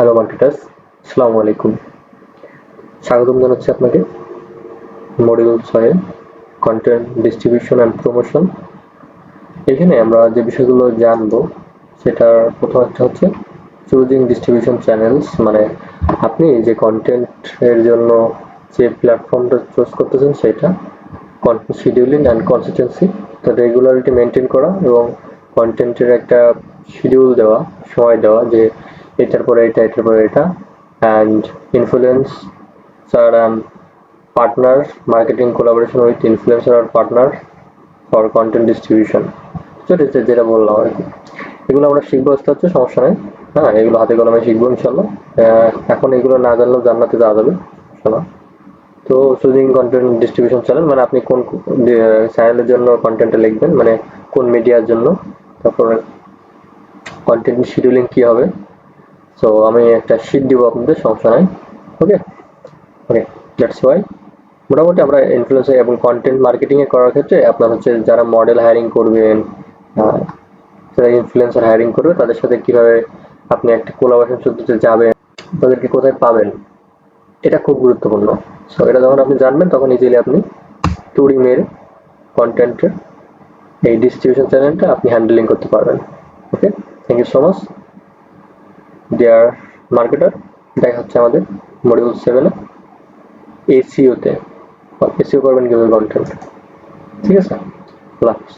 আসসালামু আলাইকুম স্বাগতম জানাচ্ছি আপনাকে। মডিউল ছয়ে কন্টেন্ট ডিস্ট্রিবিউশন অ্যান্ড প্রমোশন এখানে আমরা যে বিষয়গুলো জানব, সেটার প্রথম একটা হচ্ছে চুজিং ডিস্ট্রিবিউশন চ্যানেলস মানে আপনি যে কন্টেন্টের জন্য যে প্ল্যাটফর্মটা চুজ করতেছেন, সেটা শিডিউলিং অ্যান্ড কনসিস্টেন্সি তো রেগুলারিটি মেনটেন করা এবং কন্টেন্টের একটা শিডিউল দেওয়া, সময় দেওয়া যে এটার পরে এটা, এটার পরে এটা and influence sir partner marketing collaboration with influencer R partner for content distribution যেটা বললাম আর কি। এগুলো আমরা শিখব আস্তে আস্তে সমস্যা নেই। হ্যাঁ এগুলো হাতে কলমে শিখব ইনশাল্লাহ। এখন এগুলো না জানলেও জান্নাতে যাওয়া যাবে শোনা তো চুজিং কন্টেন্ট ডিস্ট্রিবিউশন চ্যানেল মানে আপনি কোন চ্যানেলের জন্য কন্টেন্টটা লিখবেন মানে কোন মিডিয়ার জন্য, তারপরে কন্টেন্ট শিডিউলিং কি হবে সো আমি একটা শিট দিব আপনাদের, সমস্যা নাই। ওকে ওকে দ্যাটস ওয়াই মোটামুটি আমরা ইনফ্লুয়েন্সার এবং কন্টেন্ট মার্কেটিং এ করার ক্ষেত্রে আপনার হচ্ছে যারা মডেল হায়ারিং করবেন যারা ইনফ্লুয়েন্সার হায়ারিং করবে, তাদের সাথে কীভাবে আপনি একটা কোলাবোরেশন পদ্ধতিতে যাবেন, তাদেরকে কোথায় পাবেন, এটা খুব গুরুত্বপূর্ণ। সো এটা যখন আপনি জানবেন, তখন ইজিলি আপনি টুরিমের কন্টেন্টের এই ডিস্ট্রিবিউশন চ্যানেলটা আপনি হ্যান্ডেলিং করতে পারবেন। Okay thank you so much dear marketer, দেখা হচ্ছে আমাদের মডিউল সেভেনে এসিওতে এসিও করবেন কীভাবে কন্টেন্ট ঠিক আছে? আল্লাহ হাফিজ।